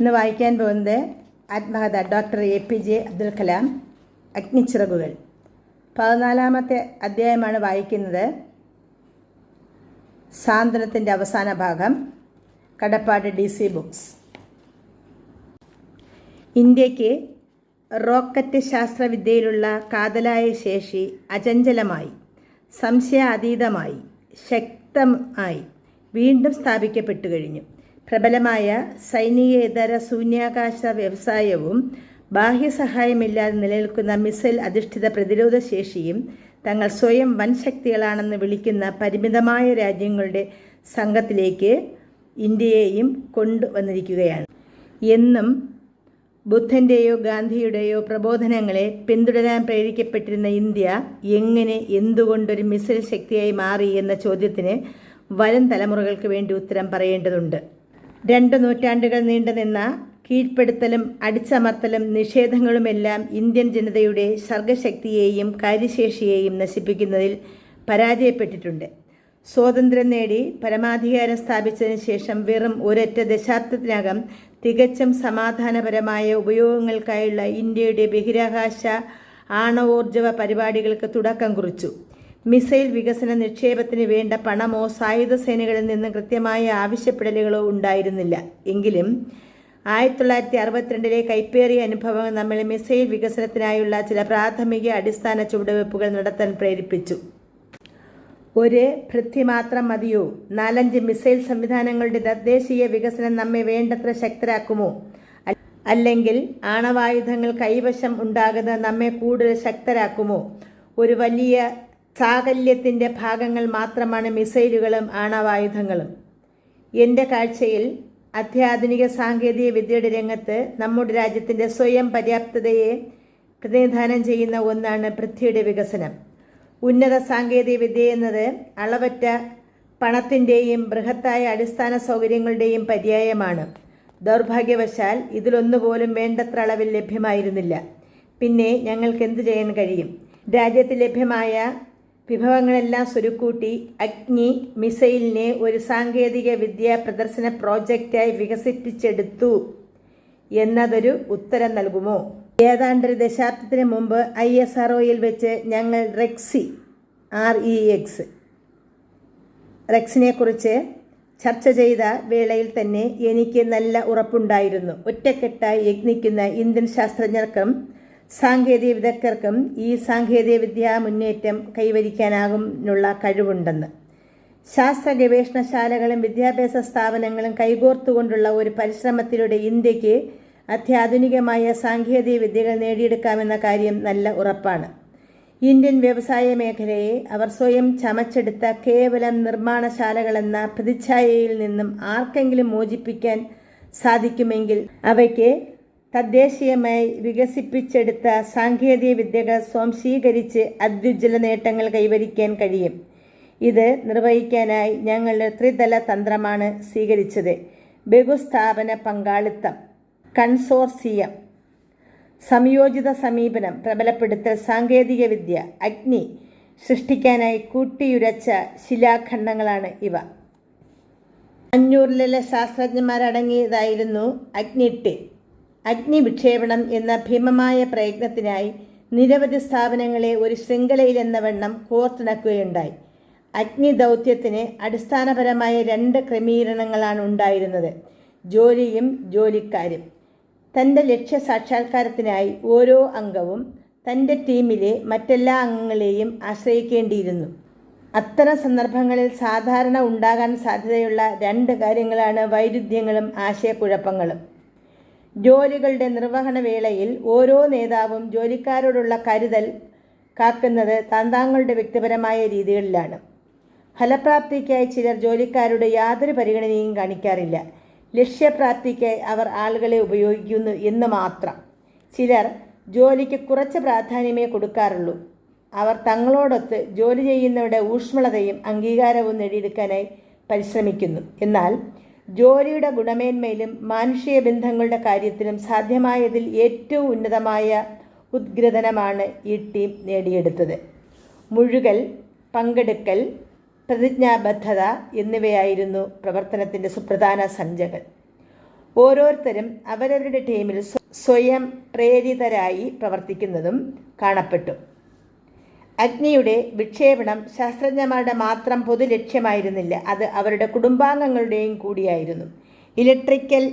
ഇന്ന് വായിക്കാൻ പോകുന്നത് ആത്മകഥ doctor A P J Abdul Kalam അഗ്നിച്ചിറകുകൾ പതിനാലാമത്തെ അധ്യായമാണ് വായിക്കുന്നത്. സാന്ത്വനത്തിന്റെ അവസാന ഭാഗം കടപ്പാട് ഡി സി ബുക്സ്. ഇന്ത്യയ്ക്ക് റോക്കറ്റ് ശാസ്ത്രവിദ്യയിലുള്ള കാതലായ ശേഷി അചഞ്ചലമായി സംശയാതീതമായി ശക്തമായി വീണ്ടും സ്ഥാപിക്കപ്പെട്ടു കഴിഞ്ഞു. പ്രബലമായ സൈനികേതര ശൂന്യാകാശ വ്യവസായവും ബാഹ്യസഹായമില്ലാതെ നിലനിൽക്കുന്ന മിസൈൽ അധിഷ്ഠിത പ്രതിരോധ ശേഷിയും തങ്ങൾ സ്വയം വൻ ശക്തികളാണെന്ന് വിളിക്കുന്ന പരിമിതമായ രാജ്യങ്ങളുടെ സംഘത്തിലേക്ക് ഇന്ത്യയെയും കൊണ്ടുവന്നിരിക്കുകയാണ്. എന്നും ബുദ്ധന്റെയോ ഗാന്ധിയുടെയോ പ്രബോധനങ്ങളെ പിന്തുടരാൻ പ്രേരിക്കപ്പെട്ടിരുന്ന ഇന്ത്യ എങ്ങനെ എന്തുകൊണ്ടൊരു മിസൈൽ ശക്തിയായി മാറി എന്ന ചോദ്യത്തിന് വരും തലമുറകൾക്ക് വേണ്ടി ഉത്തരം പറയേണ്ടതുണ്ട്. രണ്ട് നൂറ്റാണ്ടുകൾ നീണ്ടുനിന്ന കീഴ്പ്പെടുത്തലും അടിച്ചമർത്തലും നിഷേധങ്ങളുമെല്ലാം ഇന്ത്യൻ ജനതയുടെ സർഗശക്തിയെയും കാര്യശേഷിയെയും നശിപ്പിക്കുന്നതിൽ പരാജയപ്പെട്ടിട്ടുണ്ട്. സ്വാതന്ത്ര്യം നേടി പരമാധികാരം സ്ഥാപിച്ചതിന് ശേഷം വെറും ഒരൊറ്റ ദശാബ്ദത്തിനകം തികച്ചും സമാധാനപരമായ ഉപയോഗങ്ങൾക്കായുള്ള ഇന്ത്യയുടെ ബഹിരാകാശ ആണവോർജവ പരിപാടികൾക്ക് തുടക്കം കുറിച്ചു. മിസൈൽ വികസന നിക്ഷേപത്തിന് വേണ്ട പണമോ സായുധ സേനകളിൽ നിന്ന് കൃത്യമായ ആവശ്യപ്പെടലുകളോ ഉണ്ടായിരുന്നില്ല. എങ്കിലും ആയിരത്തി തൊള്ളായിരത്തി അറുപത്തിരണ്ടിലെ കൈപ്പേറിയ അനുഭവങ്ങൾ നമ്മളെ മിസൈൽ വികസനത്തിനായുള്ള ചില പ്രാഥമിക അടിസ്ഥാന ചുവടുവയ്പ്പുകൾ നടത്താൻ പ്രേരിപ്പിച്ചു. ഒരു പൃഥ്വി മാത്രം മതിയോ? നാലഞ്ച് മിസൈൽ സംവിധാനങ്ങളുടെ തദ്ദേശീയ വികസനം നമ്മെ വേണ്ടത്ര ശക്തരാക്കുമോ? അല്ലെങ്കിൽ ആണവായുധങ്ങൾ കൈവശം ഉണ്ടാകുന്നത് നമ്മെ കൂടുതൽ ശക്തരാക്കുമോ? ഒരു വലിയ സാകല്യത്തിന്റെ ഭാഗങ്ങൾ മാത്രമാണ് മിസൈലുകളും ആണവായുധങ്ങളും. എന്റെ കാഴ്ചയിൽ അത്യാധുനിക സാങ്കേതിക വിദ്യയുടെ രംഗത്ത് നമ്മുടെ രാജ്യത്തിന്റെ സ്വയം പര്യാപ്തതയെ പ്രതിനിധാനം ചെയ്യുന്ന ഒന്നാണ് പൃഥ്വിയുടെ വികസനം. ഉന്നത സാങ്കേതിക വിദ്യ എന്നത് അളവറ്റ പണത്തിന്റെയും ബൃഹത്തായ അടിസ്ഥാന സൗകര്യങ്ങളുടെയും പര്യായമാണ്. ദൗർഭാഗ്യവശാൽ ഇതിലൊന്നുപോലും വേണ്ടത്ര അളവിൽ ലഭ്യമായിരുന്നില്ല. പിന്നെ ഞങ്ങൾക്ക് എന്തു ചെയ്യാൻ കഴിയും? രാജ്യത്ത് ലഭ്യമായ വിഭവങ്ങളെല്ലാം സ്വരുക്കൂട്ടി അഗ്നി മിസൈലിനെ ഒരു സാങ്കേതിക വിദ്യ പ്രദർശന പ്രോജക്റ്റായി വികസിപ്പിച്ചെടുത്തു എന്നതൊരു ഉത്തരം നൽകുമോ? ഏതാണ്ടൊരു ദശാബ്ദത്തിന് മുമ്പ് ഐ എസ് ആർ ഒയിൽ വെച്ച് ഞങ്ങൾ റെക്സി ആർ ഇ എക്സ് റെക്സിനെ കുറിച്ച് ചർച്ച ചെയ്ത വേളയിൽ തന്നെ എനിക്ക് നല്ല ഉറപ്പുണ്ടായിരുന്നു. ഒറ്റക്കെട്ടായി യജ്ഞിക്കുന്ന ഇന്ത്യൻ ശാസ്ത്രജ്ഞർക്കും സാങ്കേതിക വിദഗ്ധർക്കും ഈ സാങ്കേതിക വിദ്യാ മുന്നേറ്റം കൈവരിക്കാനാകുന്നുള്ള കഴിവുണ്ടെന്ന്. ശാസ്ത്ര ഗവേഷണശാലകളും വിദ്യാഭ്യാസ സ്ഥാപനങ്ങളും കൈകോർത്തുകൊണ്ടുള്ള ഒരു പരിശ്രമത്തിലൂടെ ഇന്ത്യയ്ക്ക് അത്യാധുനികമായ സാങ്കേതിക വിദ്യകൾ നേടിയെടുക്കാമെന്ന കാര്യം നല്ല ഉറപ്പാണ്. ഇന്ത്യൻ വ്യവസായ മേഖലയെ അവർ സ്വയം ചമച്ചെടുത്ത കേവലം നിർമ്മാണശാലകളെന്ന പ്രതിച്ഛായയിൽ നിന്നും ആർക്കെങ്കിലും മോചിപ്പിക്കാൻ സാധിക്കുമെങ്കിൽ അവയ്ക്ക് തദ്ദേശീയമായി വികസിപ്പിച്ചെടുത്ത സാങ്കേതിക വിദ്യകൾ സ്വാംശീകരിച്ച് അത്യുജ്വല നേട്ടങ്ങൾ കൈവരിക്കാൻ കഴിയും. ഇത് നിർവഹിക്കാനായി ഞങ്ങളുടെ ത്രിതല തന്ത്രമാണ് സ്വീകരിച്ചത്. ബഹുസ്ഥാപന പങ്കാളിത്തം കൺസോർസിയം സംയോജിത സമീപനം പ്രബലപ്പെടുത്തൽ സാങ്കേതിക വിദ്യ അഗ്നി സൃഷ്ടിക്കാനായി കൂട്ടിയുരച്ച ശിലാഖണ്ഡങ്ങളാണ് ഇവ. അഞ്ഞൂറിലെ ശാസ്ത്രജ്ഞന്മാരടങ്ങിയതായിരുന്നു അഗ്നിട്ട്. അഗ്നി വിക്ഷേപണം എന്ന ഭീമമായ പ്രയത്നത്തിനായി നിരവധി സ്ഥാപനങ്ങളെ ഒരു ശൃംഖലയിലെന്ന വണ്ണം കോർത്തിണക്കുകയുണ്ടായി. അഗ്നി ദൗത്യത്തിന് അടിസ്ഥാനപരമായ രണ്ട് ക്രമീകരണങ്ങളാണ് ഉണ്ടായിരുന്നത്. ജോലിയും ജോലിക്കാരും. തന്റെ ലക്ഷ്യ സാക്ഷാത്കാരത്തിനായി ഓരോ അംഗവും തന്റെ ടീമിലെ മറ്റെല്ലാ അംഗങ്ങളെയും ആശ്രയിക്കേണ്ടിയിരുന്നു. അത്തരം സന്ദർഭങ്ങളിൽ സാധാരണ ഉണ്ടാകാൻ സാധ്യതയുള്ള രണ്ട് കാര്യങ്ങളാണ് വൈരുദ്ധ്യങ്ങളും ആശയക്കുഴപ്പങ്ങളും. ജോലികളുടെ നിർവഹണ വേളയിൽ ഓരോ നേതാവും ജോലിക്കാരോടുള്ള കരുതൽ കാക്കുന്നത് തന്താങ്ങളുടെ വ്യക്തിപരമായ രീതികളിലാണ്. ഫലപ്രാപ്തിക്കായി ചിലർ ജോലിക്കാരുടെ യാതൊരു പരിഗണനയും കാണിക്കാറില്ല. ലക്ഷ്യപ്രാപ്തിക്കായി അവർ ആളുകളെ ഉപയോഗിക്കുന്നു എന്ന് മാത്രം. ചിലർ ജോലിക്ക് കുറച്ച് പ്രാധാന്യമേ കൊടുക്കാറുള്ളൂ. അവർ തങ്ങളോടൊത്ത് ജോലി ചെയ്യുന്നവരുടെ ഊഷ്മളതയും അംഗീകാരവും നേടിയെടുക്കാനായി പരിശ്രമിക്കുന്നു. എന്നാൽ ജോലിയുടെ ഗുണമേന്മയിലും മാനുഷിക ബന്ധങ്ങളുടെ കാര്യത്തിലും സാധ്യമായതിൽ ഏറ്റവും ഉന്നതമായ ഉദ്ഗ്രഥനമാണ് ഈ ടീം നേടിയെടുത്തത്. മുഴുകൽ പങ്കെടുക്കൽ പ്രതിജ്ഞാബദ്ധത എന്നിവയായിരുന്നു പ്രവർത്തനത്തിന്റെ സുപ്രധാന സഞ്ചകൾ ഓരോരുത്തരും അവരവരുടെ ടീമിൽ സ്വയം പ്രേരിതരായി പ്രവർത്തിക്കുന്നതും കാണപ്പെട്ടു. അഗ്നിയുടെ വിക്ഷേപണം ശാസ്ത്രജ്ഞന്മാരുടെ മാത്രം പൊതു ലക്ഷ്യമായിരുന്നില്ല. അത് അവരുടെ കുടുംബാംഗങ്ങളുടെയും കൂടിയായിരുന്നു. ഇലക്ട്രിക്കൽ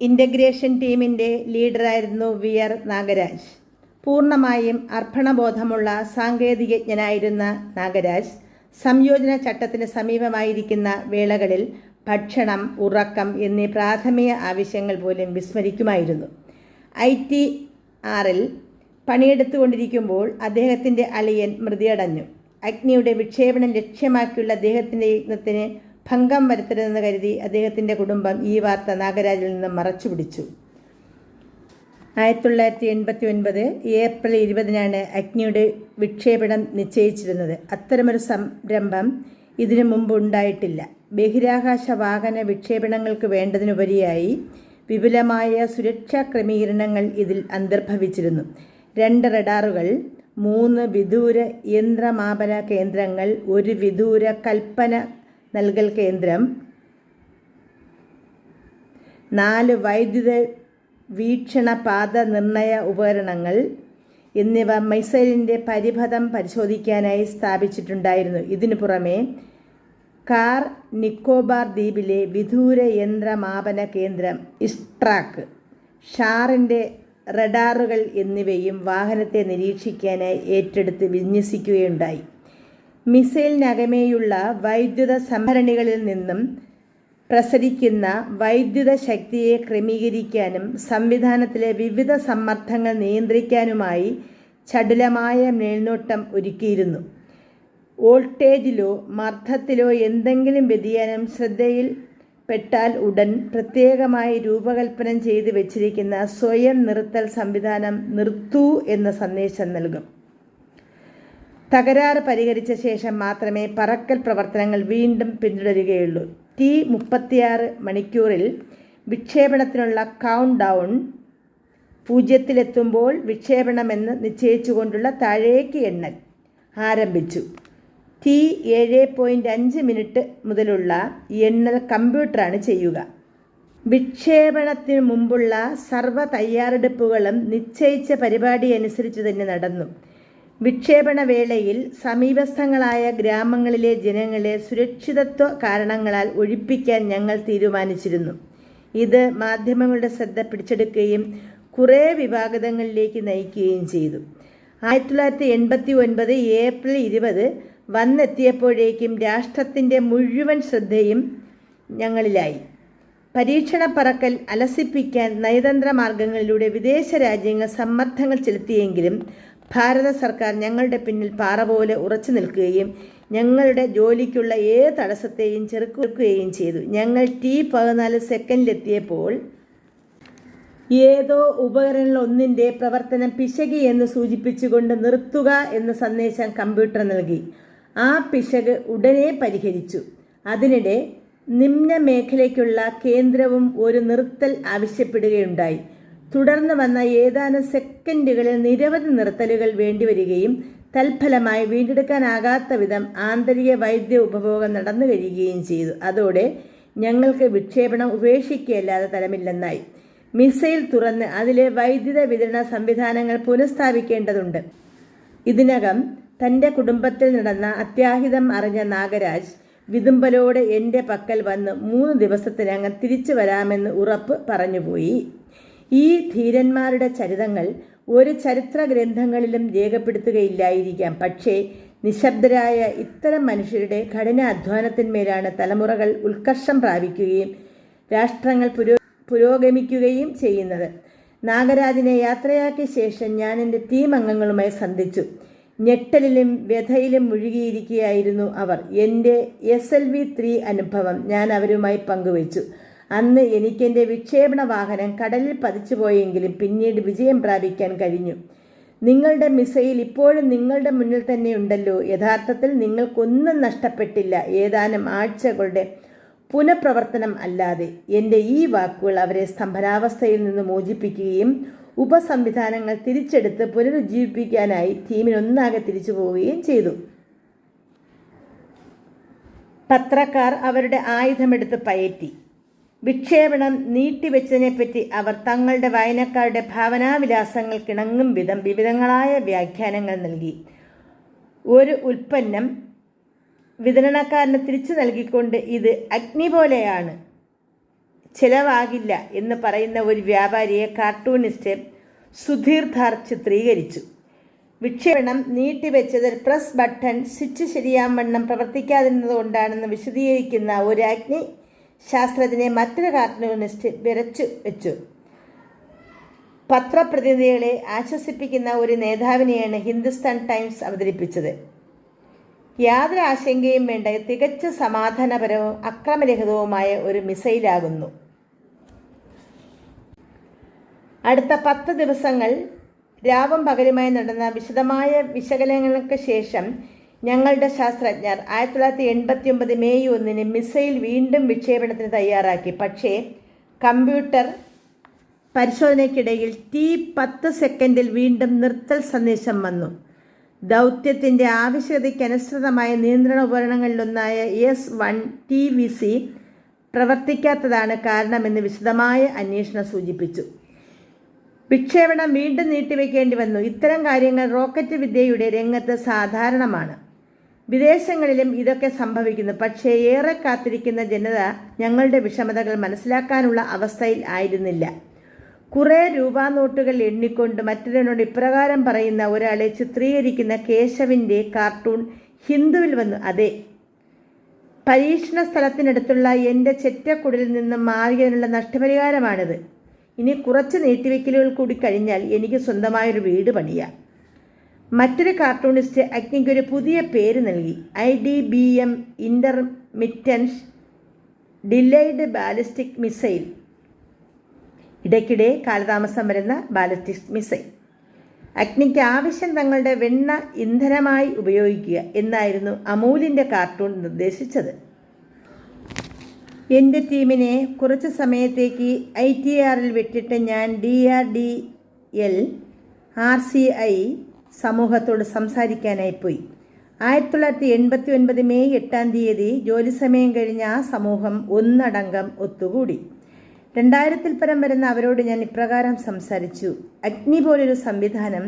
ഇന്റഗ്രേഷൻ ടീമിന്റെ ലീഡറായിരുന്നു വി ആർ നാഗരാജ്. പൂർണമായും അർപ്പണബോധമുള്ള സാങ്കേതികജ്ഞനായിരുന്ന നാഗരാജ് സംയോജന ചട്ടത്തിന് സമീപമായിരിക്കുന്ന വേളകളിൽ ഭക്ഷണം ഉറക്കം എന്നീ പ്രാഥമിക ആവശ്യങ്ങൾ പോലും വിസ്മരിക്കുമായിരുന്നു. ഐ ടി ആറിൽ പണിയെടുത്തുകൊണ്ടിരിക്കുമ്പോൾ അദ്ദേഹത്തിന്റെ അളിയൻ മൃതിയടഞ്ഞു. അഗ്നിയുടെ വിക്ഷേപണം ലക്ഷ്യമാക്കിയുള്ള അദ്ദേഹത്തിന്റെ യജ്ഞത്തിന് ഭംഗം വരുത്തരുതെന്ന് കരുതി അദ്ദേഹത്തിന്റെ കുടുംബം ഈ വാർത്ത നാഗരാജിൽ നിന്ന് മറച്ചു പിടിച്ചു ആയിരത്തി തൊള്ളായിരത്തി എൺപത്തി ഒൻപത് ഏപ്രിൽ ഇരുപതിനാണ് അഗ്നിയുടെ വിക്ഷേപണം നിശ്ചയിച്ചിരുന്നത്. അത്തരമൊരു സംരംഭം ഇതിനു മുമ്പ് ഉണ്ടായിട്ടില്ല. ബഹിരാകാശ വാഹന വിക്ഷേപണങ്ങൾക്ക് വേണ്ടതിനുപരിയായി വിപുലമായ സുരക്ഷാ ക്രമീകരണങ്ങൾ ഇതിൽ അന്തർഭവിച്ചിരുന്നു. രണ്ട് റഡാറുകൾ മൂന്ന് വിദൂര യന്ത്രമാപന കേന്ദ്രങ്ങൾ ഒരു വിദൂര കൽപ്പന നൽകൽ കേന്ദ്രം നാല് വൈദ്യുത വീക്ഷണ പാത നിർണയ ഉപകരണങ്ങൾ എന്നിവ മൈസൈലിന്റെ പരിപഥം പരിശോധിക്കാനായി സ്ഥാപിച്ചിട്ടുണ്ടായിരുന്നു. ഇതിനു പുറമെ കാർ നിക്കോബാർ ദ്വീപിലെ വിദൂര യന്ത്രമാപന കേന്ദ്രം ഇസ്ട്രാക്ക് ഷാറിന്റെ റഡാറുകൾ എന്നിവയും വാഹനത്തെ നിരീക്ഷിക്കാനായി ഏറ്റെടുത്ത് വിന്യസിക്കുകയുണ്ടായി. മിസൈലിനകമേയുള്ള വൈദ്യുത സംഭരണികളിൽ നിന്നും പ്രസരിക്കുന്ന വൈദ്യുത ശക്തിയെ ക്രമീകരിക്കാനും സംവിധാനത്തിലെ വിവിധ സമ്മർദ്ദങ്ങൾ നിയന്ത്രിക്കാനുമായി ചടുലമായ മേൽനോട്ടം ഒരുക്കിയിരുന്നു. വോൾട്ടേജിലോ മർദ്ദത്തിലോ എന്തെങ്കിലും വ്യതിയാനം ശ്രദ്ധയിൽ പെട്ടാൽ ഉടൻ പ്രത്യേകമായി രൂപകൽപ്പന ചെയ്ത് വെച്ചിരിക്കുന്ന സ്വയം നിർത്തൽ സംവിധാനം നിർത്തൂ എന്ന സന്ദേശം നൽകും. തകരാറ് പരിഹരിച്ച ശേഷം മാത്രമേ പറക്കൽ പ്രവർത്തനങ്ങൾ വീണ്ടും പിന്തുടരുകയുള്ളൂ. ടി മുപ്പത്തിയാറ് മണിക്കൂറിൽ വിക്ഷേപണത്തിനുള്ള കൗണ്ട് ഡൗൺ പൂജ്യത്തിലെത്തുമ്പോൾ വിക്ഷേപണമെന്ന് നിശ്ചയിച്ചുകൊണ്ടുള്ള താഴേക്ക് എണ്ണൽ ആരംഭിച്ചു. ടി ഏഴ് പോയിന്റ് അഞ്ച് മിനിറ്റ് മുതലുള്ള എണ്ണൽ കമ്പ്യൂട്ടറാണ് ചെയ്യുക. വിക്ഷേപണത്തിന് മുമ്പുള്ള സർവ തയ്യാറെടുപ്പുകളും നിശ്ചയിച്ച പരിപാടി അനുസരിച്ച് തന്നെ നടന്നു. വിക്ഷേപണ വേളയിൽ സമീപസ്ഥങ്ങളായ ഗ്രാമങ്ങളിലെ ജനങ്ങളെ സുരക്ഷിതത്വ കാരണങ്ങളാൽ ഒഴിപ്പിക്കാൻ ഞങ്ങൾ തീരുമാനിച്ചിരുന്നു. ഇത് മാധ്യമങ്ങളുടെ ശ്രദ്ധ പിടിച്ചെടുക്കുകയും കുറേ വിഭാഗങ്ങളിലേക്ക് നയിക്കുകയും ചെയ്തു. ആയിരത്തി തൊള്ളായിരത്തി എൺപത്തി ഒൻപത് ഏപ്രിൽ ഇരുപത് വന്നെത്തിയപ്പോഴേക്കും രാഷ്ട്രത്തിന്റെ മുഴുവൻ ശ്രദ്ധയും ഞങ്ങളിലായി. പരീക്ഷണ പറക്കൽ അലസിപ്പിക്കാൻ നയതന്ത്ര മാർഗങ്ങളിലൂടെ വിദേശ രാജ്യങ്ങൾ സമ്മർദ്ദങ്ങൾ ചെലുത്തിയെങ്കിലും ഭാരത സർക്കാർ ഞങ്ങളുടെ പിന്നിൽ പാറ പോലെ ഉറച്ചു നിൽക്കുകയും ഞങ്ങളുടെ ജോലിക്കുള്ള ഏത് തടസ്സത്തെയും ചെറുക്കുകയും ചെയ്തു. ഞങ്ങൾ ടി പതിനാല് സെക്കൻഡിലെത്തിയപ്പോൾ ഏതോ ഉപകരണങ്ങൾ ഒന്നിന്റെ പ്രവർത്തനം പിശകി എന്ന് സൂചിപ്പിച്ചുകൊണ്ട് നിർത്തുക എന്ന സന്ദേശം കമ്പ്യൂട്ടർ നൽകി. ആ പിശക് ഉടനെ പരിഹരിച്ചു. അതിനിടെ നിമ്ന മേഖലയ്ക്കുള്ള കേന്ദ്രവും ഒരു നിർത്തൽ ആവശ്യപ്പെടുകയുണ്ടായി. തുടർന്ന് വന്ന ഏതാനും സെക്കൻഡുകളിൽ നിരവധി നിർത്തലുകൾ വേണ്ടിവരികയും തൽഫലമായി വീണ്ടെടുക്കാനാകാത്ത വിധം ആന്തരിക വൈദ്യ ഉപഭോഗം നടന്നു കഴിയുകയും ചെയ്തു. അതോടെ ഞങ്ങൾക്ക് വിക്ഷേപണം ഉപേക്ഷിക്കുകയല്ലാതെ തരമില്ലെന്നായി മിസൈൽ തുറന്ന് അതിലെ വൈദ്യുത വിതരണ സംവിധാനങ്ങൾ പുനഃസ്ഥാപിക്കേണ്ടതുണ്ട്. ഇതിനകം തന്റെ കുടുംബത്തിൽ നടന്ന അത്യാഹിതം അറിഞ്ഞ നാഗരാജ് വിതുമ്പലോട് എന്റെ പക്കൽ വന്ന് മൂന്ന് ദിവസത്തിനകം തിരിച്ചു വരാമെന്ന് ഉറപ്പ് പറഞ്ഞുപോയി. ഈ ധീരന്മാരുടെ ചരിതങ്ങൾ ഒരു ചരിത്ര ഗ്രന്ഥങ്ങളിലും രേഖപ്പെടുത്തുകയില്ലായിരിക്കാം. പക്ഷേ നിശബ്ദരായ ഇത്തരം മനുഷ്യരുടെ കഠിനാധ്വാനത്തിന്മേലാണ് തലമുറകൾ ഉത്കർഷം പ്രാപിക്കുകയും രാഷ്ട്രങ്ങൾ പുരോ പുരോഗമിക്കുകയും ചെയ്യുന്നത്. നാഗരാജിനെ യാത്രയാക്കിയ ശേഷം ഞാൻ എന്റെ ടീം അംഗങ്ങളുമായി സന്ധിച്ചു. ഞെട്ടലിലും വ്യഥയിലും മുഴുകിയിരിക്കുകയായിരുന്നു അവർ. എന്റെ എസ് എൽ വി ത്രീ അനുഭവം ഞാൻ അവരുമായി പങ്കുവച്ചു. അന്ന് എനിക്കെന്റെ വിക്ഷേപണ വാഹനം കടലിൽ പതിച്ചുപോയെങ്കിലും പിന്നീട് വിജയം പ്രാപിക്കാൻ കഴിഞ്ഞു. നിങ്ങളുടെ മിസൈൽ ഇപ്പോഴും നിങ്ങളുടെ മുന്നിൽ തന്നെ ഉണ്ടല്ലോ. യഥാർത്ഥത്തിൽ നിങ്ങൾക്കൊന്നും നഷ്ടപ്പെട്ടില്ല. ഏതാനും ആഴ്ചകളുടെ പുനഃപ്രവർത്തനം അല്ലാതെ. എന്റെ ഈ വാക്കുകൾ അവരെ സ്തംഭനാവസ്ഥയിൽ നിന്ന് മോചിപ്പിക്കുകയും ഉപസംവിധാനങ്ങൾ തിരിച്ചെടുത്ത് പുനരുജ്ജീവിപ്പിക്കാനായി ടീമിനൊന്നാകെ തിരിച്ചു പോവുകയും ചെയ്തു. പത്രക്കാർ അവരുടെ ആയുധമെടുത്ത് പയറ്റി. വിക്ഷേപണം നീട്ടിവെച്ചതിനെപ്പറ്റി അവർ തങ്ങളുടെ വായനക്കാരുടെ ഭാവനാവിലാസങ്ങൾക്കിണങ്ങും വിധം വിവിധങ്ങളായ വ്യാഖ്യാനങ്ങൾ നൽകി. ഒരു ഉൽപ്പന്നം വിതരണക്കാരന് തിരിച്ചു നൽകിക്കൊണ്ട് ഇത് അഗ്നി പോലെയാണ്. ചിലവാകില്ല എന്ന് പറയുന്ന ഒരു വ്യാപാരിയെ കാർട്ടൂണിസ്റ്റ് സുധീർ ധാർ ചിത്രീകരിച്ചു. വിക്ഷേപണം നീട്ടിവെച്ചത് പ്രസ് ബട്ടൺ സ്വിച്ച് ശരിയാവണ്ണം പ്രവർത്തിക്കാതിരുന്നതുകൊണ്ടാണെന്ന് വിശദീകരിക്കുന്ന ഒരു അഗ്നി ശാസ്ത്രജ്ഞനെ മറ്റൊരു കാർട്ടൂണിസ്റ്റ് വിരച്ചു വെച്ചു. പത്രപ്രതിനിധികളെ ആശ്വസിപ്പിക്കുന്ന ഒരു നേതാവിനെയാണ് ഹിന്ദുസ്ഥാൻ ടൈംസ് അവതരിപ്പിച്ചത്. യാതൊരു ആശങ്കയും വേണ്ട തികച്ച സമാധാനപരവും അക്രമരഹിതവുമായ ഒരു മിസൈലാകുന്നു. അടുത്ത പത്ത് ദിവസങ്ങൾ രാവും പകലുമായി നടന്ന വിശദമായ വിശകലനങ്ങൾക്ക് ശേഷം ഞങ്ങളുടെ ശാസ്ത്രജ്ഞർ ആയിരത്തി തൊള്ളായിരത്തി എൺപത്തി ഒമ്പത് മെയ് ഒന്നിന് മിസൈൽ വീണ്ടും വിക്ഷേപണത്തിന് തയ്യാറാക്കി. പക്ഷേ കമ്പ്യൂട്ടർ പരിശോധനയ്ക്കിടയിൽ ടി പത്ത് സെക്കൻഡിൽ വീണ്ടും നിർത്തൽ സന്ദേശം വന്നു. ദൗത്യത്തിന്റെ ആവശ്യകതയ്ക്കനുസൃതമായ നിയന്ത്രണ ഉപകരണങ്ങളിലൊന്നായ S one T V C പ്രവർത്തിക്കാത്തതാണ് കാരണമെന്ന് വിശദമായ അന്വേഷണം സൂചിപ്പിച്ചു. വിക്ഷേപണം വീണ്ടും നീട്ടിവെക്കേണ്ടി വന്നു. ഇത്തരം കാര്യങ്ങൾ റോക്കറ്റ് വിദ്യയുടെ രംഗത്ത് സാധാരണമാണ്. വിദേശങ്ങളിലും ഇതൊക്കെ സംഭവിക്കുന്നു. പക്ഷേ ഏറെ കാത്തിരിക്കുന്ന ജനത ഞങ്ങളുടെ വിഷമതകൾ മനസ്സിലാക്കാനുള്ള അവസ്ഥയിൽ ആയിരുന്നില്ല. കുറേ രൂപാനോട്ടുകൾ എണ്ണിക്കൊണ്ട് മറ്റൊരാളോട് ഇപ്രകാരം പറയുന്ന ഒരാളെ ചിത്രീകരിക്കുന്ന കേശവിന്റെ കാർട്ടൂൺ ഹിന്ദുവിൽ വന്നു. അതെ പരീക്ഷണ സ്ഥലത്തിനടുത്തുള്ള എന്റെ ചെറ്റക്കുടലിൽ നിന്നും മാറിയതിനുള്ള നഷ്ടപരിഹാരമാണിത്. ഇനി കുറച്ച് നീട്ടിവെക്കലുകൾ കൂടി കഴിഞ്ഞാൽ എനിക്ക് സ്വന്തമായൊരു വീട് പണിയാം. മറ്റൊരു കാർട്ടൂണിസ്റ്റ് അഗ്നിക്കൊരു പുതിയ പേര് നൽകി. I D B M intermittence delayed ballistic missile. ഇടയ്ക്കിടെ കാലതാമസം വരുന്ന ബാലിസ്റ്റിക് മിസൈൽ. അഗ്നിക്ക് ആവശ്യം തങ്ങളുടെ വെണ്ണ ഇന്ധനമായി ഉപയോഗിക്കുക എന്നായിരുന്നു അമൂലിന്റെ കാർട്ടൂൺ നിർദ്ദേശിച്ചത്. എന്റെ ടീമിനെ കുറച്ച് സമയത്തേക്ക് ഐ ടി ആറിൽ വിട്ടിട്ട് ഞാൻ D R D L R C I സമൂഹത്തോട് സംസാരിക്കാനായി പോയി. ആയിരത്തി തൊള്ളായിരത്തി എൺപത്തി ഒൻപത് മെയ് എട്ടാം തീയതി ജോലി സമയം കഴിഞ്ഞ ആ സമൂഹം ഒന്നടങ്കം ഒത്തുകൂടി. രണ്ടായിരത്തിൽ പരം വരുന്ന അവരോട് ഞാൻ ഇപ്രകാരം സംസാരിച്ചു. അഗ്നി പോലൊരു സംവിധാനം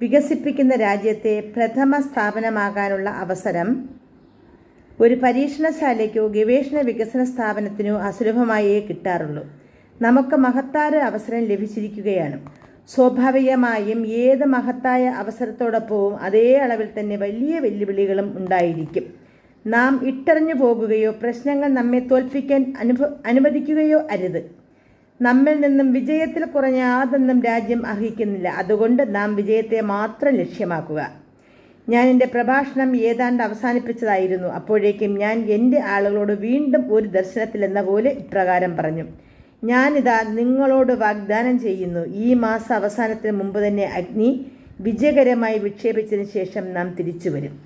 വികസിപ്പിക്കുന്ന രാജ്യത്തെ പ്രഥമ സ്ഥാപനമാകാനുള്ള അവസരം ഒരു പരീക്ഷണശാലയ്ക്കോ ഗവേഷണ വികസന സ്ഥാപനത്തിനോ അസുലഭമായേ കിട്ടാറുള്ളൂ. നമുക്ക് മഹത്തായ അവസരം ലഭിച്ചിരിക്കുകയാണ്. സ്വാഭാവികമായും ഏത് മഹത്തായ അവസരത്തോടൊപ്പവും അതേ അളവിൽ തന്നെ വലിയ വെല്ലുവിളികളും ഉണ്ടായിരിക്കും. നാം ഇട്ടറിഞ്ഞു പോകുകയോ പ്രശ്നങ്ങൾ നമ്മെ തോൽപ്പിക്കാൻ അനുഭ അനുവദിക്കുകയോ അരുത്. നമ്മിൽ നിന്നും വിജയത്തിൽ കുറഞ്ഞ യാതൊന്നും രാജ്യം അർഹിക്കുന്നില്ല. അതുകൊണ്ട് നാം വിജയത്തെ മാത്രം ലക്ഷ്യമാക്കുക. ഞാൻ എന്റെ പ്രഭാഷണം ഏതാണ്ട് അവസാനിപ്പിച്ചതായിരുന്നു. അപ്പോഴേക്കും ഞാൻ എന്റെ ആളുകളോട് വീണ്ടും ഒരു ദർശനത്തിലെന്ന പോലെ ഇപ്രകാരം പറഞ്ഞു. ഞാനിതാ നിങ്ങളോട് വാഗ്ദാനം ചെയ്യുന്നു. ഈ മാസ അവസാനത്തിന് മുമ്പ് തന്നെ അഗ്നി വിജയകരമായി വിക്ഷേപിച്ചതിന് ശേഷം നാം തിരിച്ചു വരും.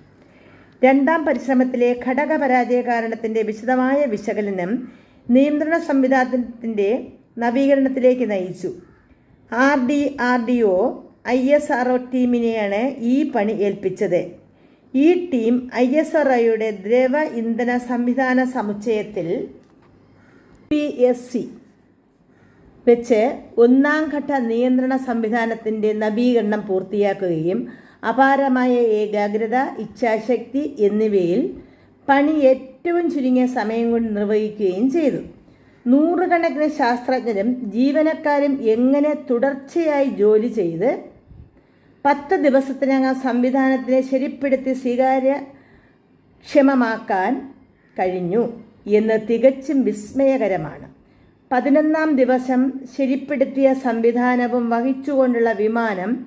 രണ്ടാം പരിശ്രമത്തിലെ ഘടകപരാജയ കാരണത്തിന്റെ വിശദമായ വിശകലനം നിയന്ത്രണ സംവിധാനത്തിന്റെ നവീകരണത്തിലേക്ക് നയിച്ചു. R D R D O I S R O ടീമിനെയാണ് ഈ പണി ഏൽപ്പിച്ചത്. ഈ ടീം ഐ എസ് ആർ ഒയുടെ ദ്രവ ഇന്ധന സംവിധാന സമുച്ചയത്തിൽ പി എസ് സി വെച്ച് ഒന്നാം ഘട്ട നിയന്ത്രണ സംവിധാനത്തിന്റെ നവീകരണം പൂർത്തിയാക്കുകയും അപാരമായ ഏകാഗ്രത ഇച്ഛാശക്തി എന്നിവയിൽ പണി ഏറ്റവും ചുരുങ്ങിയ സമയം കൊണ്ട് നിർവഹിക്കുകയും ചെയ്തു. നൂറുകണക്കിന് ശാസ്ത്രജ്ഞരും ജീവനക്കാരും എങ്ങനെ തുടർച്ചയായി ജോലി ചെയ്ത് പത്ത് ദിവസത്തിനകം സംവിധാനത്തിനെ ശരിപ്പെടുത്തി സ്വീകാര്യക്ഷമമാക്കാൻ കഴിഞ്ഞു എന്ന് തികച്ചും വിസ്മയകരമാണ്. പതിനൊന്നാം ദിവസം ശരിപ്പെടുത്തിയ സംവിധാനവും വഹിച്ചുകൊണ്ടുള്ള വിമാനം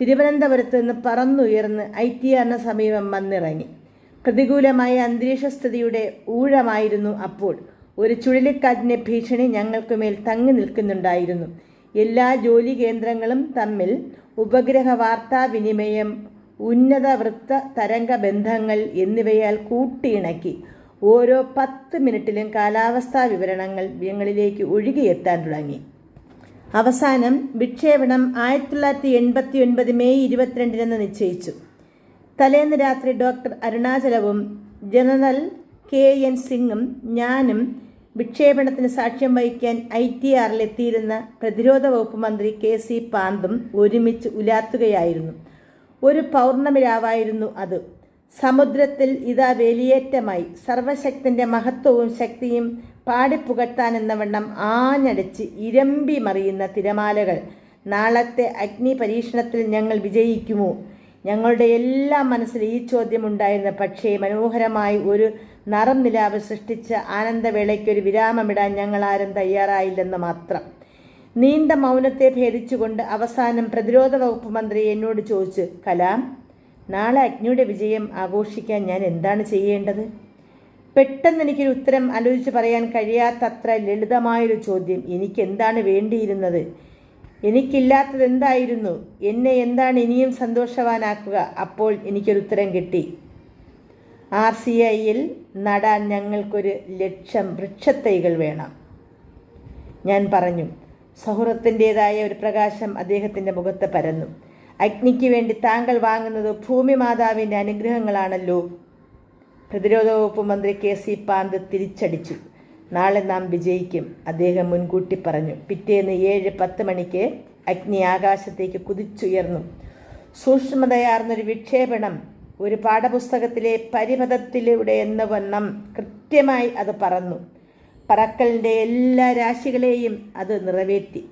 തിരുവനന്തപുരത്ത് നിന്ന് പറന്നുയർന്ന് ഐ ടി ആറിന് സമീപം വന്നിറങ്ങി. പ്രതികൂലമായ അന്തരീക്ഷസ്ഥിതിയുടെ ഊഴമായിരുന്നു അപ്പോൾ. ഒരു ചുഴലിക്കാറ്റിന്റെ ഭീഷണി ഞങ്ങൾക്കുമേൽ തങ്ങി നിൽക്കുന്നുണ്ടായിരുന്നു. എല്ലാ ജോലി കേന്ദ്രങ്ങളും തമ്മിൽ ഉപഗ്രഹ വാർത്താവിനിമയം ഉന്നത വൃത്ത തരംഗ ബന്ധങ്ങൾ എന്നിവയാൽ കൂട്ടിയിണക്കി ഓരോ പത്ത് മിനിറ്റിലും കാലാവസ്ഥാ വിവരണങ്ങൾ ഞങ്ങളിലേക്ക് ഒഴുകിയെത്താൻ തുടങ്ങി. അവസാനം വിക്ഷേപണം ആയിരത്തി തൊള്ളായിരത്തി എൺപത്തി ഒൻപത് മെയ് ഇരുപത്തിരണ്ടിനെന്ന് നിശ്ചയിച്ചു. തലേന്ന് രാത്രി ഡോക്ടർ അരുണാചലവും ജനറൽ കെ എൻ സിംഗും ഞാനും വിക്ഷേപണത്തിന് സാക്ഷ്യം വഹിക്കാൻ ഐ ടി ആറിലെത്തിയിരുന്ന പ്രതിരോധ വകുപ്പ് മന്ത്രി കെ സി പാന്തും ഒരുമിച്ച് ഉലാത്തുകയായിരുന്നു. ഒരു പൗർണമി രാവായിരുന്നു അത്. സമുദ്രത്തിൽ ഇതാ വേലിയേറ്റമായി. സർവശക്തിന്റെ മഹത്വവും ശക്തിയും പാടിപ്പുകട്ടാനെന്ന വണ്ണം ആഞ്ഞടിച്ച് ഇരമ്പി മറിയുന്ന തിരമാലകൾ. നാളത്തെ അഗ്നി പരീക്ഷണത്തിൽ ഞങ്ങൾ വിജയിക്കുമോ? ഞങ്ങളുടെ എല്ലാ മനസ്സിൽ ഈ ചോദ്യമുണ്ടായിരുന്നു പക്ഷേ മനോഹരമായി ഒരു നറം നിലാവ് സൃഷ്ടിച്ച ആനന്ദവേളയ്ക്കൊരു വിരാമമിടാൻ ഞങ്ങളാരും തയ്യാറായില്ലെന്ന് മാത്രം. നീണ്ട മൗനത്തെ ഭേദിച്ചുകൊണ്ട് അവസാനം പ്രതിരോധ വകുപ്പ് മന്ത്രി എന്നോട് ചോദിച്ചു കലാം നാളെ അഗ്നിയുടെ വിജയം ആഘോഷിക്കാൻ ഞാൻ എന്താണ് ചെയ്യേണ്ടത്? പെട്ടെന്ന് എനിക്കൊരു ഉത്തരം ആലോചിച്ച് പറയാൻ കഴിയാത്തത്ര ലളിതമായൊരു ചോദ്യം എനിക്കെന്താണ് വേണ്ടിയിരുന്നത്? എനിക്കില്ലാത്തത് എന്തായിരുന്നു? എന്നെ എന്താണ് ഇനിയും സന്തോഷവാനാക്കുക? അപ്പോൾ എനിക്കൊരു ഉത്തരം കിട്ടി. ആർ സി ഐയിൽ നടാൻ ഞങ്ങൾക്കൊരു ലക്ഷം വൃക്ഷത്തൈകൾ വേണം. ഞാൻ പറഞ്ഞു സൗഹൃദത്തിന്റെതായ ഒരു പ്രകാശം അദ്ദേഹത്തിന്റെ മുഖത്ത് പരന്നു. അഗ്നിക്ക് വേണ്ടി താങ്കൾ വാങ്ങുന്നത് ഭൂമി മാതാവിന്റെ അനുഗ്രഹങ്ങളാണല്ലോ. പ്രതിരോധ വകുപ്പ് മന്ത്രി കെ സി പാന്ത് തിരിച്ചടിച്ചു. നാളെ നാം വിജയിക്കും അദ്ദേഹം മുൻകൂട്ടി പറഞ്ഞു. പിറ്റേന്ന് ഏഴ് പത്ത് മണിക്ക് അഗ്നി ആകാശത്തേക്ക് കുതിച്ചുയർന്നു. സൂക്ഷ്മതയാർന്നൊരു വിക്ഷേപണം ഒരു പാഠപുസ്തകത്തിലെ പരിപഥത്തിലൂടെ എന്ന വണ്ണം കൃത്യമായി അത് പറന്നു. പറക്കലിന്റെ എല്ലാ രാശികളെയും അത് നിറവേറ്റി.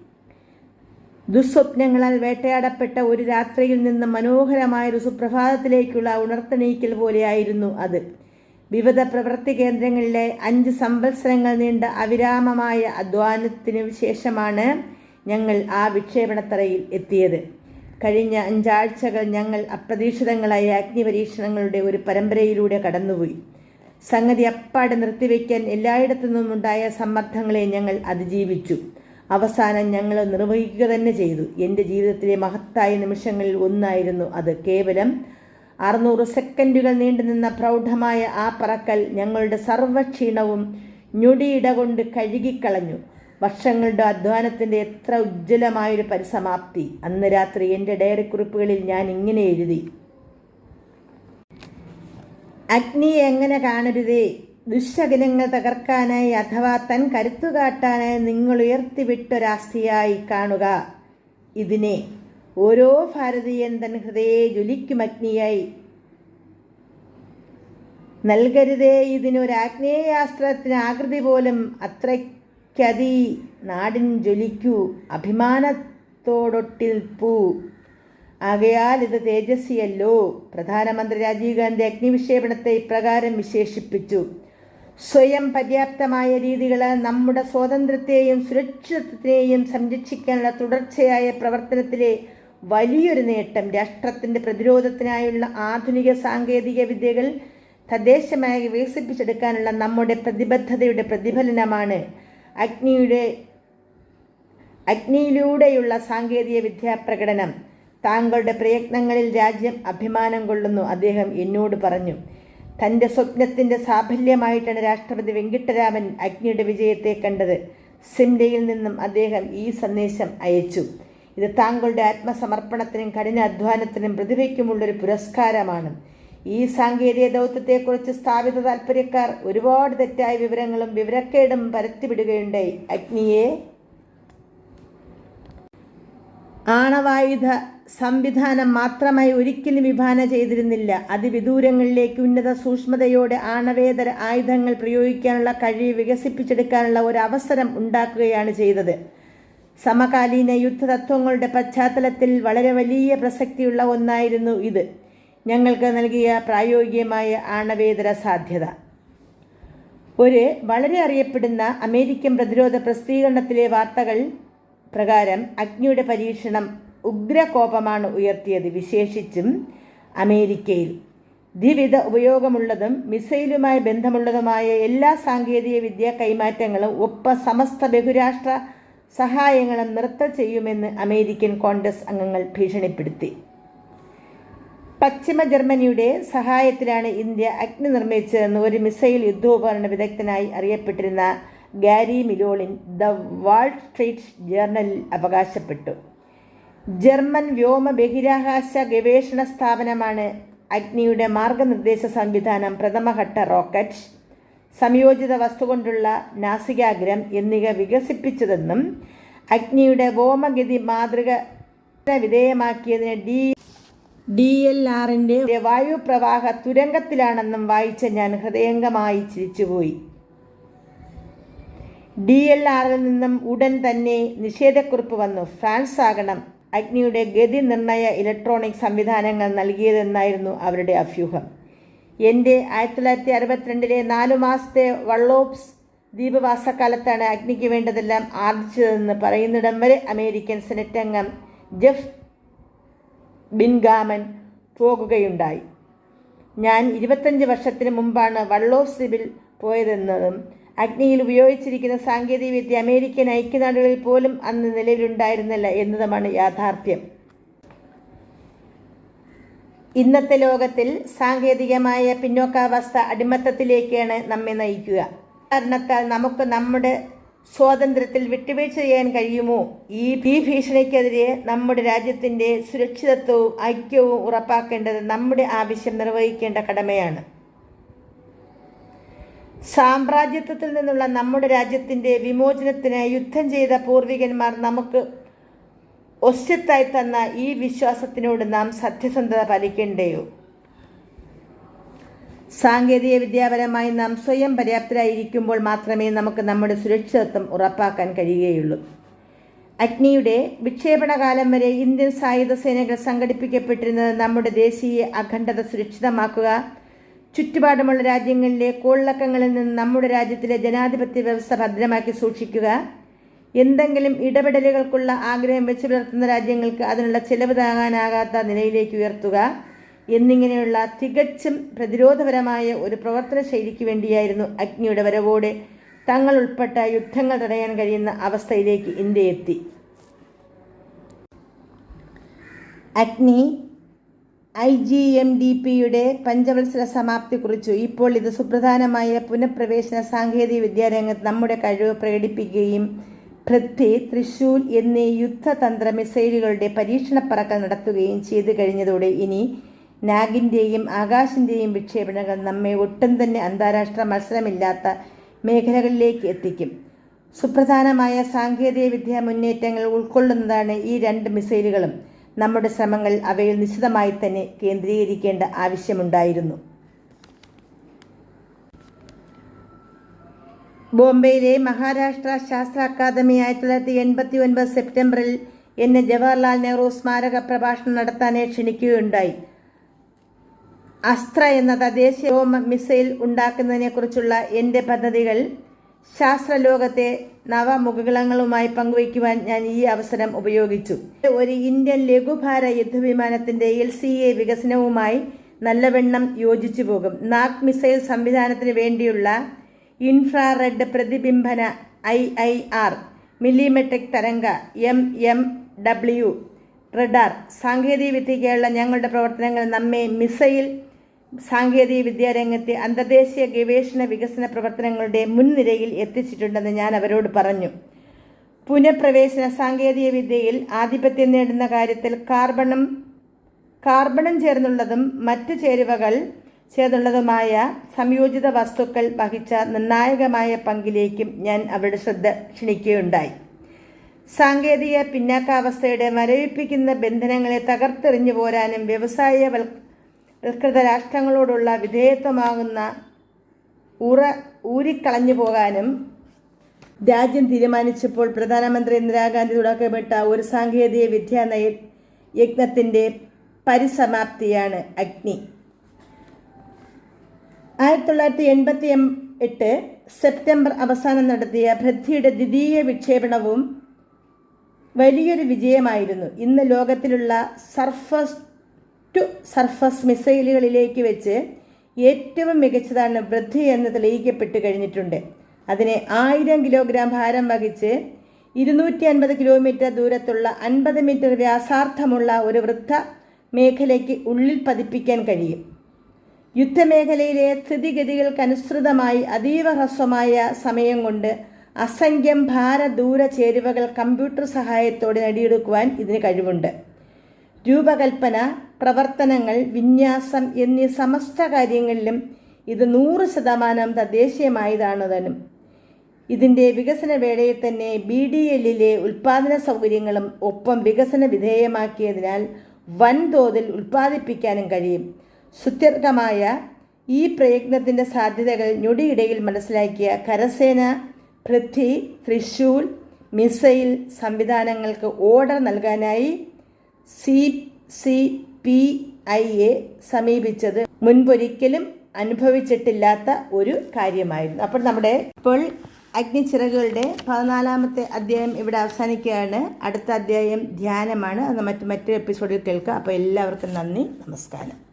ദുസ്വപ്നങ്ങളാൽ വേട്ടയാടപ്പെട്ട ഒരു രാത്രിയിൽ നിന്ന് മനോഹരമായ ഒരു സുപ്രഭാതത്തിലേക്കുള്ള ഉണർത്തണീക്കൽ പോലെയായിരുന്നു അത്. വിവിധ പ്രവൃത്തി കേന്ദ്രങ്ങളിലെ അഞ്ച് സംവത്സരങ്ങൾ നീണ്ട അവിരാമമായ അധ്വാനത്തിനു ശേഷമാണ് ഞങ്ങൾ ആ വിക്ഷേപണത്തറയിൽ എത്തിയത്. കഴിഞ്ഞ അഞ്ചാഴ്ചകൾ ഞങ്ങൾ അപ്രതീക്ഷിതങ്ങളായ അഗ്നി പരീക്ഷണങ്ങളുടെ ഒരു പരമ്പരയിലൂടെ കടന്നുപോയി. സംഗതി അപ്പാടെ നിർത്തിവെക്കാൻ എല്ലായിടത്തു നിന്നുമുണ്ടായ സമ്മർദ്ദങ്ങളെ ഞങ്ങൾ അതിജീവിച്ചു. അവസാനം ഞങ്ങൾ നിർവഹിക്കുക തന്നെ ചെയ്തു. എന്റെ ജീവിതത്തിലെ മഹത്തായ നിമിഷങ്ങളിൽ ഒന്നായിരുന്നു അത്. കേവലം അറുന്നൂറ് സെക്കൻഡുകൾ നീണ്ടുനിന്ന പ്രൗഢമായ ആ പറക്കൽ ഞങ്ങളുടെ സർവക്ഷീണവും ഞൊടിയിട കൊണ്ട് കഴുകിക്കളഞ്ഞു. വർഷങ്ങളുടെ അധ്വാനത്തിന്റെ എത്ര ഉജ്ജ്വലമായൊരു പരിസമാപ്തി. അന്ന് രാത്രി എന്റെ ഡയറി കുറിപ്പുകളിൽ ഞാൻ ഇങ്ങനെ എഴുതി. അഗ്നിയെ എങ്ങനെ കാണരുതേ? ദുശകനങ്ങൾ തകർക്കാനായി അഥവാ തൻ കരുത്തു കാട്ടാനായി നിങ്ങൾ ഉയർത്തിവിട്ടൊരാസ്തിയായി കാണുക. ഇതിനെ ഓരോ ഭാരതീയൻ തൻ ഹൃദയെ ജ്വലിക്കും അഗ്നിയായി. നൽകരുതേ ഇതിനൊരു ആഗ്നേയാസ്ത്രത്തിന് ആകൃതി പോലും അത്രയ്ക്കതി നാടിൻ ജ്വലിക്കൂ അഭിമാനത്തോടൊട്ടിൽ പൂ. ആകയാൽ ഇത് തേജസ്വിയല്ലോ പ്രധാനമന്ത്രി രാജീവ് ഗാന്ധി അഗ്നിവിക്ഷേപണത്തെ ഇപ്രകാരം വിശേഷിപ്പിച്ചു. സ്വയം പര്യാപ്തമായ രീതികളാൽ നമ്മുടെ സ്വാതന്ത്ര്യത്തെയും സുരക്ഷിതത്വത്തെയും സംരക്ഷിക്കാനുള്ള തുടർച്ചയായ പ്രവർത്തനത്തിലെ വലിയൊരു നേട്ടം. രാഷ്ട്രത്തിന്റെ പ്രതിരോധത്തിനായുള്ള ആധുനിക സാങ്കേതിക വിദ്യകൾ തദ്ദേശമായി വികസിപ്പിച്ചെടുക്കാനുള്ള നമ്മുടെ പ്രതിബദ്ധതയുടെ പ്രതിഫലനമാണ്. അഗ്നിയുടെ അഗ്നിയിലൂടെയുള്ള സാങ്കേതിക വിദ്യാ പ്രകടനം താങ്കളുടെ പ്രയത്നങ്ങളിൽ രാജ്യം അഭിമാനം കൊള്ളുന്നു. അദ്ദേഹം എന്നോട് പറഞ്ഞു തന്റെ സ്വപ്നത്തിന്റെ സാഫല്യമായിട്ടാണ് രാഷ്ട്രപതി വെങ്കിട്ടരാമൻ അഗ്നിയുടെ വിജയത്തെ കണ്ടത്. സിംലയിൽ നിന്നും അദ്ദേഹം ഈ സന്ദേശം അയച്ചു. ഇത് താങ്കളുടെ ആത്മസമർപ്പണത്തിനും കഠിനാധ്വാനത്തിനും പ്രതിഭയ്ക്കുമുള്ളൊരു പുരസ്കാരമാണ്. ഈ സാങ്കേതിക ദൗത്യത്തെക്കുറിച്ച് സ്ഥാപിത താൽപ്പര്യക്കാർ ഒരുപാട് തെറ്റായ വിവരങ്ങളും വിവരക്കേടും പരത്തിവിടുകയുണ്ടായി. അഗ്നിയെ ആണവായുധ സംവിധാനം മാത്രമായി ഒരിക്കലും വിഭാവന ചെയ്തിരുന്നില്ല. അതിവിദൂരങ്ങളിലേക്ക് ഉന്നത സൂക്ഷ്മതയോടെ ആണവേതര ആയുധങ്ങൾ പ്രയോഗിക്കാനുള്ള കഴിവ് വികസിപ്പിച്ചെടുക്കാനുള്ള ഒരു അവസരം ഉണ്ടാക്കുകയാണ് ചെയ്തത്. സമകാലീന യുദ്ധതത്വങ്ങളുടെ പശ്ചാത്തലത്തിൽ വളരെ വലിയ പ്രസക്തിയുള്ള ഒന്നായിരുന്നു ഇത്. ഞങ്ങൾക്ക് നൽകിയ പ്രായോഗികമായ ആണവേതര സാധ്യത. ഒരു വളരെ അറിയപ്പെടുന്ന അമേരിക്കൻ പ്രതിരോധ പ്രസിദ്ധീകരണത്തിലെ വാർത്തകൾ പ്രകാരം അഗ്നിയുടെ പരീക്ഷണം ഉഗ്രകോപമാണ് ഉയർത്തിയത്. വിശേഷിച്ചും അമേരിക്കയിൽ ദ്വിവിധ ഉപയോഗമുള്ളതും മിസൈലുമായി ബന്ധമുള്ളതുമായ എല്ലാ സാങ്കേതിക വിദ്യ കൈമാറ്റങ്ങളും ഒപ്പ സമസ്ത ബഹുരാഷ്ട്ര സഹായങ്ങളും നിർത്തൽ ചെയ്യുമെന്ന് അമേരിക്കൻ കോൺഗ്രസ് അംഗങ്ങൾ ഭീഷണിപ്പെടുത്തി. പശ്ചിമ ജർമ്മനിയുടെ സഹായത്തിലാണ് ഇന്ത്യ അഗ്നി നിർമ്മിച്ചതെന്ന് ഒരു മിസൈൽ യുദ്ധോപകരണ വിദഗ്ധനായി അറിയപ്പെട്ടിരുന്ന Gary Milhollin the wall street ജേർണലിൽ അവകാശപ്പെട്ടു. ജർമ്മൻ വ്യോമ ബഹിരാകാശ ഗവേഷണ സ്ഥാപനമാണ് അഗ്നിയുടെ മാർഗനിർദ്ദേശ സംവിധാനം പ്രഥമഘട്ട റോക്കറ്റ് സംയോജിത വസ്തു കൊണ്ടുള്ള നാസികാഗ്രം എന്നിവ വികസിപ്പിച്ചതെന്നും അഗ്നിയുടെ വ്യോമഗതി മാതൃക വിധേയമാക്കിയതിന് ഡി ഡി എൽ ആറിന്റെ വായുപ്രവാഹ തുരങ്കത്തിലാണെന്നും വായിച്ച ഞാൻ ഹൃദയംഗമായി ചിരിച്ചുപോയി. ഡി എൽ ആറിൽ നിന്നും ഉടൻ തന്നെ നിഷേധക്കുറിപ്പ് വന്നു. ഫ്രാൻസ് ആകണം. അഗ്നിയുടെ ഗതി നിർണയ ഇലക്ട്രോണിക് സംവിധാനങ്ങൾ നൽകിയതെന്നായിരുന്നു അവരുടെ അഭ്യൂഹം. എന്റെ ആയിരത്തി തൊള്ളായിരത്തി അറുപത്തിരണ്ടിലെ നാലു മാസത്തെ വള്ളോപ്സ് ദ്വീപവാസക്കാലത്താണ് അഗ്നിക്ക് വേണ്ടതെല്ലാം ആർജിച്ചതെന്ന് പറയുന്നിടം വരെ അമേരിക്കൻ സെനറ്റ് അംഗം ജെഫ് ബിൻഗാമൻ പോകുകയുണ്ടായി. ഞാൻ ഇരുപത്തഞ്ച് വർഷത്തിന് മുമ്പാണ് വള്ളോസ് സിബിൽ പോയതെന്നതും അഗ്നിയിൽ ഉപയോഗിച്ചിരിക്കുന്ന സാങ്കേതികവിദ്യ അമേരിക്കൻ ഐക്യനാടുകളിൽ പോലും അന്ന് നിലവിലുണ്ടായിരുന്നില്ല എന്നതുമാണ് യാഥാർത്ഥ്യം. ഇന്നത്തെ ലോകത്തിൽ സാങ്കേതികമായ പിന്നോക്കാവസ്ഥ അടിമത്തത്തിലേക്കാണ് നമ്മെ നയിക്കുക. കാരണത്താൽ നമുക്ക് നമ്മുടെ സ്വാതന്ത്ര്യത്തിൽ വിട്ടുവീഴ്ച ചെയ്യാൻ കഴിയുമോ? ഈ ഈ ഭീഷണിക്കെതിരെ നമ്മുടെ രാജ്യത്തിന്റെ സുരക്ഷിതത്വവും ഐക്യവും ഉറപ്പാക്കേണ്ടത് നമ്മുടെ ആവശ്യം നിർവഹിക്കേണ്ട കടമയാണ്. സാമ്രാജ്യത്വത്തിൽ നിന്നുള്ള നമ്മുടെ രാജ്യത്തിന്റെ വിമോചനത്തിനായി യുദ്ധം ചെയ്ത പൂർവികന്മാർ നമുക്ക് ഒസ്യത്തായി തന്ന ഈ വിശ്വാസത്തിനോട് നാം സത്യസന്ധത പാലിക്കേണ്ടയോ? സാങ്കേതിക വിദ്യാപരമായി നാം സ്വയം പര്യാപ്തരായിരിക്കുമ്പോൾ മാത്രമേ നമുക്ക് നമ്മുടെ സുരക്ഷിതത്വം ഉറപ്പാക്കാൻ കഴിയുകയുള്ളൂ. അഗ്നിയുടെ വിക്ഷേപണ കാലം വരെ ഇന്ത്യൻ സായുധ സേനകൾ സംഘടിപ്പിക്കപ്പെട്ടിരുന്നത് നമ്മുടെ ദേശീയ അഖണ്ഡത സുരക്ഷിതമാക്കുക ചുറ്റുപാടുമുള്ള രാജ്യങ്ങളിലെ കോളിളക്കങ്ങളിൽ നിന്ന് നമ്മുടെ രാജ്യത്തിലെ ജനാധിപത്യ വ്യവസ്ഥ ഭദ്രമാക്കി സൂക്ഷിക്കുക എന്തെങ്കിലും ഇടപെടലുകൾക്കുള്ള ആഗ്രഹം വെച്ചു പുലർത്തുന്ന രാജ്യങ്ങൾക്ക് അതിനുള്ള ചെലവ് താങ്ങാനാകാത്ത നിലയിലേക്ക് ഉയർത്തുക എന്നിങ്ങനെയുള്ള തികച്ചും പ്രതിരോധപരമായ ഒരു പ്രവർത്തന ശൈലിക്ക് വേണ്ടിയായിരുന്നു അഗ്നിയുടെ വരവോടെ തങ്ങൾ ഉൾപ്പെട്ട യുദ്ധങ്ങൾ തടയാൻ കഴിയുന്ന അവസ്ഥയിലേക്ക് ഇന്ത്യ എത്തി. അഗ്നി ഐ ജി എം ഡി പിയുടെ പഞ്ചവത്സര സമാപ്തി കുറിച്ചു ഇപ്പോൾ ഇത് സുപ്രധാനമായ പുനഃപ്രവേശന സാങ്കേതിക വിദ്യാരംഗത്ത് നമ്മുടെ കഴിവ് പ്രകടിപ്പിക്കുകയും പൃഥ്വി തൃശൂൽ എന്നീ യുദ്ധതന്ത്ര മിസൈലുകളുടെ പരീക്ഷണ പറക്കൽ നടത്തുകയും ചെയ്തു കഴിഞ്ഞതോടെ ഇനി നാഗിന്റെയും ആകാശിന്റെയും വിക്ഷേപണങ്ങൾ നമ്മെ ഒട്ടും തന്നെ അന്താരാഷ്ട്ര മത്സരമില്ലാത്ത മേഖലകളിലേക്ക് എത്തിക്കും. സുപ്രധാനമായ സാങ്കേതിക വിദ്യാ മുന്നേറ്റങ്ങൾ ഉൾക്കൊള്ളുന്നതാണ് ഈ രണ്ട് മിസൈലുകളും. നമ്മുടെ ശ്രമങ്ങൾ അവയിൽ നിശ്ചിതമായി തന്നെ കേന്ദ്രീകരിക്കേണ്ട ആവശ്യമുണ്ടായിരുന്നു. ബോംബെയിലെ മഹാരാഷ്ട്ര ശാസ്ത്ര അക്കാദമി ആയിരത്തി തൊള്ളായിരത്തി എൺപത്തി ഒൻപത് സെപ്റ്റംബറിൽ എന്നെ ജവഹർലാൽ നെഹ്റു സ്മാരക പ്രഭാഷണം നടത്താനായി ക്ഷണിക്കുകയുണ്ടായി. അസ്ത്ര എന്ന തദ്ദേശീയ വ്യോമ മിസൈൽ ഉണ്ടാക്കുന്നതിനെക്കുറിച്ചുള്ള എന്റെ പദ്ധതികൾ ശാസ്ത്രലോകത്തെ നവമുഖങ്ങളുമായി പങ്കുവയ്ക്കുവാൻ ഞാൻ ഈ അവസരം ഉപയോഗിച്ചു. ഒരു ഇന്ത്യൻ ലഘുഭാര യുദ്ധവിമാനത്തിന്റെ എൽ സി എ വികസനവുമായി നല്ലവണ്ണം യോജിച്ചു പോകും. നാക് മിസൈൽ സംവിധാനത്തിന് വേണ്ടിയുള്ള ഇൻഫ്രാറെഡ് പ്രതിബിംബന ഐ ഐ ആർ മില്ലിമെട്രിക് തരംഗ എം എം ഡബ്ല്യു റഡാർ സാങ്കേതികവിദ്യയ്ക്കുള്ള ഞങ്ങളുടെ പ്രവർത്തനങ്ങൾ നമ്മെ മിസൈൽ സാങ്കേതിക വിദ്യാരംഗത്തെ അന്തർദേശീയ ഗവേഷണ വികസന പ്രവർത്തനങ്ങളുടെ മുൻനിരയിൽ എത്തിച്ചിട്ടുണ്ടെന്ന് ഞാൻ അവരോട് പറഞ്ഞു. പുനഃപ്രവേശന സാങ്കേതിക വിദ്യയിൽ ആധിപത്യം നേടുന്ന കാര്യത്തിൽ കാർബണും കാർബണും ചേർന്നുള്ളതും മറ്റ് ചേരുവകൾ ചേർന്നുള്ളതുമായ സംയോജിത വസ്തുക്കൾ വഹിച്ച നിർണായകമായ പങ്കിലേക്കും ഞാൻ അവരുടെ ശ്രദ്ധ ക്ഷണിക്കുകയുണ്ടായി. സാങ്കേതിക പിന്നാക്കാവസ്ഥയുടെ മരവിപ്പിക്കുന്ന ബന്ധനങ്ങളെ തകർത്തെറിഞ്ഞു പോരാനും വ്യവസായവൽ വൽകൃത രാഷ്ട്രങ്ങളോടുള്ള വിധേയത്വമാകുന്ന ഉറ ഊരിക്കളഞ്ഞു പോകാനും രാജ്യം തീരുമാനിച്ചപ്പോൾ പ്രധാനമന്ത്രി ഇന്ദിരാഗാന്ധി തുടക്കപ്പെട്ട ഒരു സാങ്കേതിക നയ യജ്ഞത്തിന്റെ പരിസമാപ്തിയാണ് അഗ്നി. ആയിരത്തി തൊള്ളായിരത്തി എൺപത്തി എട്ട് സെപ്റ്റംബർ അവസാനം നടത്തിയ പൃഥ്വിയുടെ ദ്വിതീയ വിക്ഷേപണവും വലിയൊരു വിജയമായിരുന്നു. ഇന്ന് ലോകത്തിലുള്ള സർഫസ് ടു സർഫസ് മിസൈലുകളിലേക്ക് വെച്ച് ഏറ്റവും മികച്ചതാണ് പൃഥ്വി എന്ന് തെളിയിക്കപ്പെട്ട് കഴിഞ്ഞിട്ടുണ്ട്. അതിനെ ആയിരം കിലോഗ്രാം ഭാരം വഹിച്ച് ഇരുന്നൂറ്റി അൻപത് കിലോമീറ്റർ ദൂരത്തുള്ള അൻപത് മീറ്റർ വ്യാസാർത്ഥമുള്ള ഒരു വൃത്ത മേഖലയ്ക്ക് ഉള്ളിൽ പതിപ്പിക്കാൻ കഴിയും. യുദ്ധമേഖലയിലെ സ്ഥിതിഗതികൾക്കനുസൃതമായി അതീവ ഹ്രസ്വമായ സമയം കൊണ്ട് അസംഖ്യം ഭാരദൂര ചേരുവകൾ കമ്പ്യൂട്ടർ സഹായത്തോടെ നേടിയെടുക്കുവാൻ ഇതിന് കഴിവുണ്ട്. രൂപകൽപ്പന പ്രവർത്തനങ്ങൾ വിന്യാസം എന്നീ സമസ്ത കാര്യങ്ങളിലും ഇത് നൂറ് ശതമാനം തദ്ദേശീയമായതാണ് താനും ഇതിന്റെ വികസന വേളയിൽ തന്നെ ബി ഡി എല്ലിലെ ഉൽപ്പാദന സൗകര്യങ്ങളും ഒപ്പം വികസന വിധേയമാക്കിയതിനാൽ വൻതോതിൽ ഉൽപ്പാദിപ്പിക്കാനും കഴിയും. സുത്യർഹമായ ഈ പ്രയത്നത്തിന്റെ സാധ്യതകൾ ഞൊടിയിടയിൽ മനസ്സിലാക്കിയ കരസേന പൃഥ്വി തൃശൂൽ മിസൈൽ സംവിധാനങ്ങൾക്ക് ഓർഡർ നൽകാനായി C C P I A സമീപിച്ചത് മുൻപൊരിക്കലും അനുഭവിച്ചിട്ടില്ലാത്ത ഒരു കാര്യമായിരുന്നു. അപ്പോൾ നമ്മുടെ ഇപ്പോൾ അഗ്നിച്ചിറകുകളുടെ പതിനാലാമത്തെ അധ്യായം ഇവിടെ അവസാനിക്കുകയാണ്. അടുത്ത അധ്യായം ധ്യാനമാണ്. അത് മറ്റ് മറ്റൊരു എപ്പിസോഡിൽ കേൾക്കുക അപ്പോൾ എല്ലാവർക്കും നന്ദി. നമസ്കാരം.